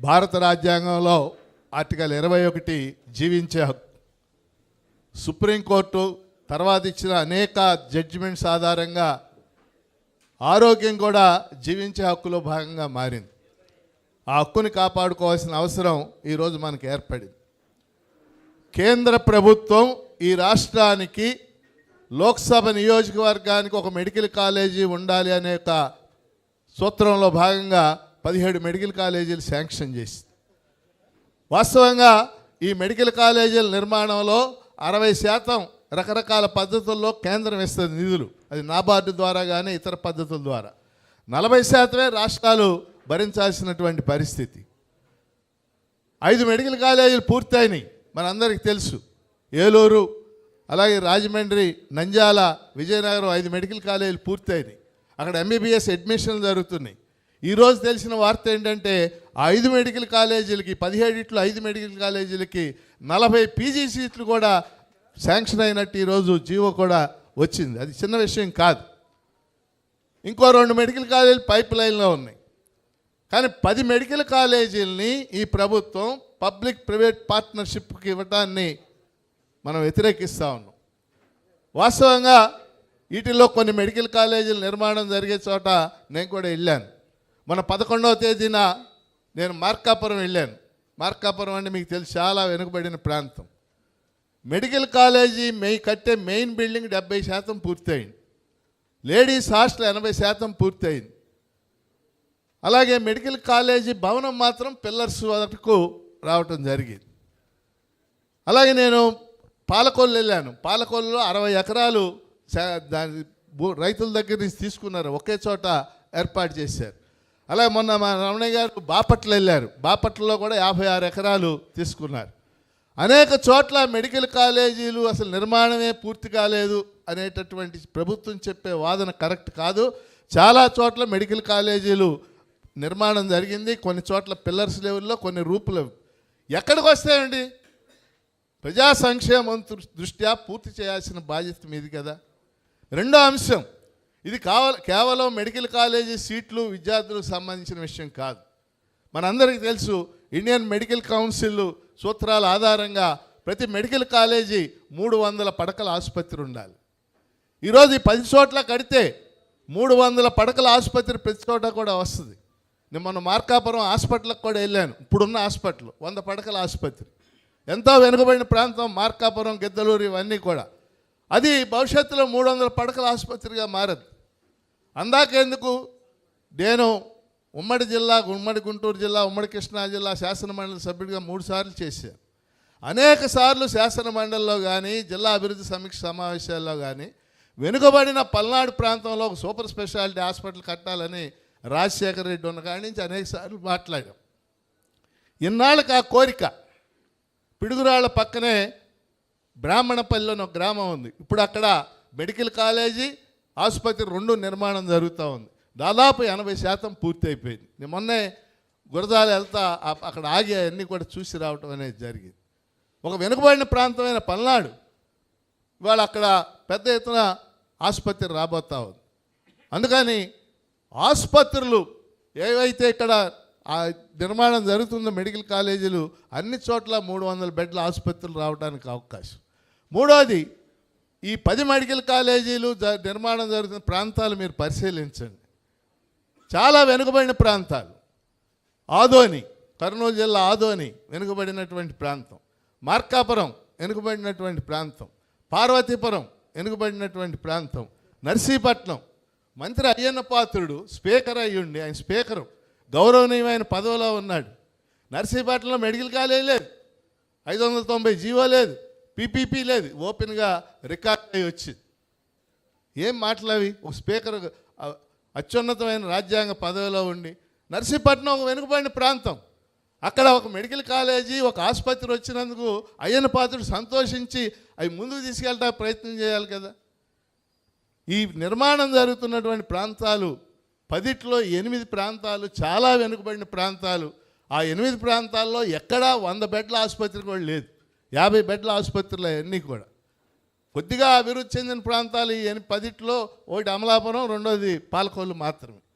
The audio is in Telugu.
భారత రాజ్యాంగంలో ఆర్టికల్ ఇరవై ఒకటి జీవించే హక్కు. సుప్రీంకోర్టు తర్వాత ఇచ్చిన అనేక జడ్జిమెంట్స్ ఆధారంగా ఆరోగ్యం కూడా జీవించే హక్కులో భాగంగా మారింది. ఆ హక్కుని కాపాడుకోవాల్సిన అవసరం ఈరోజు మనకు ఏర్పడింది. కేంద్ర ప్రభుత్వం ఈ రాష్ట్రానికి లోక్సభ నియోజకవర్గానికి ఒక మెడికల్ కాలేజీ ఉండాలి అనే ఒక సూత్రంలో భాగంగా పదిహేడు మెడికల్ కాలేజీలు శాంక్షన్ చేసింది. వాస్తవంగా ఈ మెడికల్ కాలేజీల నిర్మాణంలో అరవై శాతం రకరకాల పద్ధతుల్లో కేంద్రం ఇస్తుంది నిధులు. అది నాబార్డు ద్వారా కానీ ఇతర పద్ధతుల ద్వారా. నలభై శాతమే రాష్ట్రాలు భరించాల్సినటువంటి పరిస్థితి. ఐదు మెడికల్ కాలేజీలు పూర్తయినాయి. మనందరికీ తెలుసు. ఏలూరు అలాగే రాజమండ్రి నంద్యాల విజయనగరం ఐదు మెడికల్ కాలేజీలు పూర్తయినాయి. అక్కడ ఎంబీబీఎస్ అడ్మిషన్లు జరుగుతున్నాయి. ఈరోజు తెలిసిన వార్త ఏంటంటే ఐదు మెడికల్ కాలేజీలకి పదిహేడిట్లు ఐదు మెడికల్ కాలేజీలకి నలభై పీజీ సీట్లు కూడా శాంక్షన్ అయినట్టు ఈరోజు జీవో కూడా వచ్చింది. అది చిన్న విషయం కాదు. ఇంకో రెండు మెడికల్ కాలేజీలు పైప్ లైన్లో ఉన్నాయి. కానీ పది మెడికల్ కాలేజీలని ఈ ప్రభుత్వం పబ్లిక్ ప్రైవేట్ పార్ట్నర్షిప్కి ఇవ్వటాన్ని మనం వ్యతిరేకిస్తూ ఉన్నాం. వాస్తవంగా వీటిలో కొన్ని మెడికల్ కాలేజీల నిర్మాణం జరిగే చోట నేను కూడా వెళ్ళాను. మన పదకొండవ తేదీన నేను మార్కాపురం వెళ్ళాను. మార్కాపురం అంటే మీకు తెలిసి చాలా వెనుకబడిన ప్రాంతం. మెడికల్ కాలేజీ మెయి కట్టే మెయిన్ బిల్డింగ్ డెబ్బై శాతం పూర్తయింది. లేడీస్ హాస్టల్ ఎనభై శాతం పూర్తయింది. అలాగే మెడికల్ కాలేజీ భవనం మాత్రం పిల్లర్స్ వరకు రావటం జరిగింది. అలాగే నేను పాలకొల్లు వెళ్ళాను. పాలకొల్లులో అరవై ఎకరాలు దాని రైతుల దగ్గర నుంచి తీసుకున్నారు. ఒకే చోట ఏర్పాటు చేశారు. అలాగే మొన్న మా రమణయ్య గారు బాపట్ల వెళ్ళారు. బాపట్లలో కూడా యాభై ఆరు ఎకరాలు తీసుకున్నారు. అనేక చోట్ల మెడికల్ కాలేజీలు అసలు నిర్మాణమే పూర్తి కాలేదు అనేటటువంటి ప్రభుత్వం చెప్పే వాదన కరెక్ట్ కాదు. చాలా చోట్ల మెడికల్ కాలేజీలు నిర్మాణం జరిగింది. కొన్ని చోట్ల పిల్లర్స్ లెవెల్లో కొన్ని రూపులు ఎక్కడికి వస్తాయండి? ప్రజా సంక్షేమం దృష్ట్యా పూర్తి చేయాల్సిన బాధ్యత మీది కదా. రెండో అంశం ఇది కావాల కేవలం మెడికల్ కాలేజీ సీట్లు విద్యార్థులకు సంబంధించిన విషయం కాదు. మనందరికీ తెలుసు ఇండియన్ మెడికల్ కౌన్సిల్ సూత్రాల ఆధారంగా ప్రతి మెడికల్ కాలేజీ మూడు వందల పడకల ఆసుపత్రి ఉండాలి. ఈరోజు ఈ పది చోట్ల కడితే మూడు వందల పడకల ఆసుపత్రి ప్రతి చోట కూడా వస్తుంది. నేను మొన్న మార్కాపురం హాస్పిటల్కి కూడా వెళ్ళాను ఇప్పుడున్న హాస్పిటల్ వంద పడకల ఆసుపత్రి. ఎంతో వెనుకబడిన ప్రాంతం మార్కాపురం గిద్దలూరు ఇవన్నీ కూడా. అది భవిష్యత్తులో మూడు వందల పడకల ఆసుపత్రిగా మారదు. అందాకెందుకు? నేను ఉమ్మడి జిల్లా ఉమ్మడి గుంటూరు జిల్లా ఉమ్మడి కృష్ణా జిల్లా శాసన మండలి సభ్యుడిగా మూడు సార్లు చేశాను. అనేక సార్లు శాసన మండలిలో కానీ జిల్లా అభివృద్ధి సమీక్ష సమావేశాల్లో కానీ వెనుకబడిన పల్నాడు ప్రాంతంలో ఒక సూపర్ స్పెషాలిటీ హాస్పిటల్ కట్టాలని రాజశేఖర రెడ్డి ఉన్న కాడి నుంచి అనేక సార్లు మాట్లాడాం. ఇన్నాళ్ళకి ఆ కోరిక పిడుగురాళ్ళ పక్కనే బ్రాహ్మణపల్లిలోని ఒక గ్రామం ఉంది. ఇప్పుడు అక్కడ మెడికల్ కాలేజీ ఆసుపత్రి రెండు నిర్మాణం జరుగుతూ ఉంది. దాదాపు ఎనభై శాతం పూర్తి అయిపోయింది నేను మొన్నే గురజాలు వెళ్తా అక్కడ ఆగి అన్నీ కూడా చూసి రావటం అనేది జరిగింది. ఒక వెనుకబడిన ప్రాంతమైన పల్నాడు ఇవాళ అక్కడ పెద్ద ఎత్తున ఆసుపత్రి రాబోతా ఉంది. అందుకని ఆసుపత్రులు ఏవైతే ఇక్కడ ఆ నిర్మాణం జరుగుతుందో మెడికల్ కాలేజీలు అన్ని చోట్ల మూడు వందల బెడ్ల ఆసుపత్రులు రావడానికి అవకాశం. మూడోది ఈ పది మెడికల్ కాలేజీలు నిర్మాణం జరుగుతున్న ప్రాంతాలు మీరు పరిశీలించండి. చాలా వెనుకబడిన ప్రాంతాలు. ఆదోని కర్నూలు జిల్లా ఆదోని వెనుకబడినటువంటి ప్రాంతం. మార్కాపురం వెనుకబడినటువంటి ప్రాంతం. పార్వతీపురం వెనుకబడినటువంటి ప్రాంతం. నర్సీపట్నం. మంత్రి అయ్యన్న పాత్రుడు స్పీకర్ అయ్యుండి ఆయన స్పీకరు గౌరవనీయమైన పదవిలో ఉన్నాడు. నర్సీపట్నంలో మెడికల్ కాలేజ్ లేదు. ఐదు వందల తొంభై జీవో లేదు. పీపీపీ లేదు. ఓపెన్గా రికార్డ్ అయ్యి వచ్చింది ఏం మాట్లావి ఒక స్పీకర్ అత్యున్నతమైన రాజ్యాంగ పదవిలో ఉండి. నర్సీపట్నం ఒక వెనుకబడిన ప్రాంతం. అక్కడ ఒక మెడికల్ కాలేజీ ఒక ఆసుపత్రి వచ్చినందుకు అయ్యన పాత్రుడు సంతోషించి అవి ముందుకు తీసుకెళ్ళడానికి ప్రయత్నం చేయాలి కదా. ఈ నిర్మాణం జరుగుతున్నటువంటి ప్రాంతాలు పదిట్లో ఎనిమిది ప్రాంతాలు చాలా వెనుకబడిన ప్రాంతాలు. ఆ ఎనిమిది ప్రాంతాల్లో ఎక్కడా వంద బెడ్ల ఆసుపత్రి కూడా లేదు. యాభై బెడ్ల ఆసుపత్రులు అవన్నీ కూడా. కొద్దిగా అభివృద్ధి చెందిన ప్రాంతాలు ఈ పదిట్లో ఒకటి అమలాపురం రెండోది పాలకొల్లు మాత్రమే.